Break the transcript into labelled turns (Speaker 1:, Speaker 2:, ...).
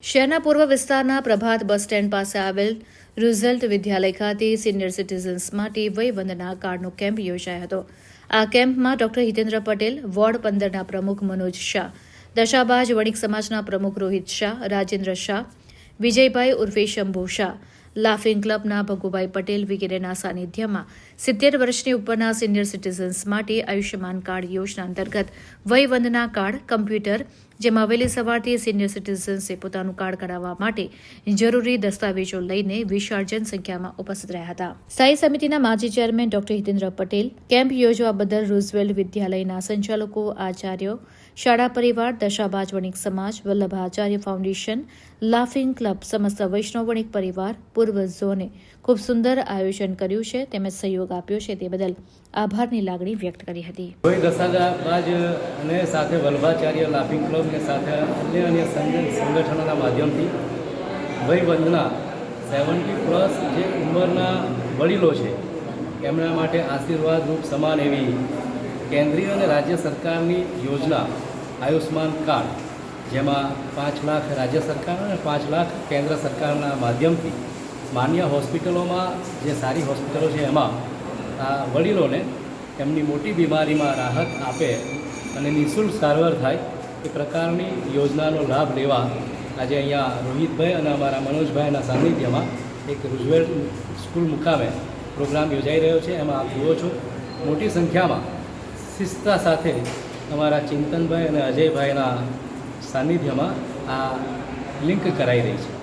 Speaker 1: શહેરના પૂર્વ વિસ્તારના પ્રભાત બસ સ્ટેન્ડ પાસે આવેલ રિઝલ્ટ વિદ્યાલય ખાતે સિનિયર સિટીઝન્સ માટે વયવંદના કાર્ડનો કેમ્પ યોજાયો હતો. આ કેમ્પમાં ડોક્ટર હિતેન્દ્ર પટેલ, વોર્ડ પંદરના પ્રમુખ મનોજ શાહ, દશાબાજ વણિક સમાજના પ્રમુખ રોહિત શાહ, રાજેન્દ્ર શાહ, વિજયભાઈ ઉર્ફે શંભુ શાહ, લાફિંગ ક્લબના ભગુભાઈ પટેલ વગેરેના સાનિધ્યમાં સિત્તેર વર્ષની ઉપરના સિનિયર સિટીઝન્સ માટે આયુષ્યમાન કાર્ડ યોજના અંતર્ગત વયવંદના કાર્ડ, કમ્પ્યુટર જેમાં વહેલી સવારથી સિનિયર સિટીઝન્સે પોતાનું કાર્ડ કરાવવા માટે જરૂરી દસ્તાવેજો લઈને વિશાળ જનસંખ્યામાં ઉપસ્થિત રહ્યા હતા. સ્થાયી સમિતિના માજી chairman doctor Hitendra Patel, camp યોજવા બદલ રૂઝવેલ્ટ વિદ્યાલયના સંચાલકો, આચાર્યો, શાળા પરિવાર દશાબાજ વણિક સમાજ Vallabh Acharya foundation, laughing club સમસ્ત વૈષ્ણવ વણિક પરિવાર, પૂર્વ ઝોને ખૂબ સુંદર આયોજન કર્યું છે તેમજ સહયોગ આપ્યો છે તે બદલ આભારની લાગણી વ્યક્ત કરી હતી.
Speaker 2: કોઈ દશાબાજ અને સાથે વલ્લભાચાર્ય લાફિંગ ક્લબ ને સાથે અન્ય અન્ય સંગ- સંગઠનોના માધ્યમથી વયવંદના સેવન્ટી પ્લસ જે ઉંમરના વડીલો છે, એમના માટે આશીર્વાદરૂપ સમાન એવી કેન્દ્રીય અને રાજ્ય સરકારની યોજના આયુષ્માન કાર્ડ, જેમાં પાંચ લાખ રાજ્ય સરકાર અને પાંચ લાખ કેન્દ્ર સરકારના માધ્યમથી માન્ય હોસ્પિટલોમાં જે સારી હોસ્પિટલો છે એમાં આ વડીલોને એમની મોટી બીમારીમાં રાહત આપે અને નિઃશુલ્ક સારવાર થાય એ પ્રકારની યોજનાનો લાભ લેવા આજે અહીંયા રોહિતભાઈ અને અમારા મનોજભાઈના સાનિધ્યમાં એક રૂઝવેલ સ્કૂલ મુકામે પ્રોગ્રામ યોજાઈ રહ્યો છે. એમાં આપ જુઓ છો, મોટી સંખ્યામાં શિસ્તા સાથે અમારા ચિંતનભાઈ અને અજયભાઈના સાનિધ્યમાં આ લિંક કરાઈ રહી છે.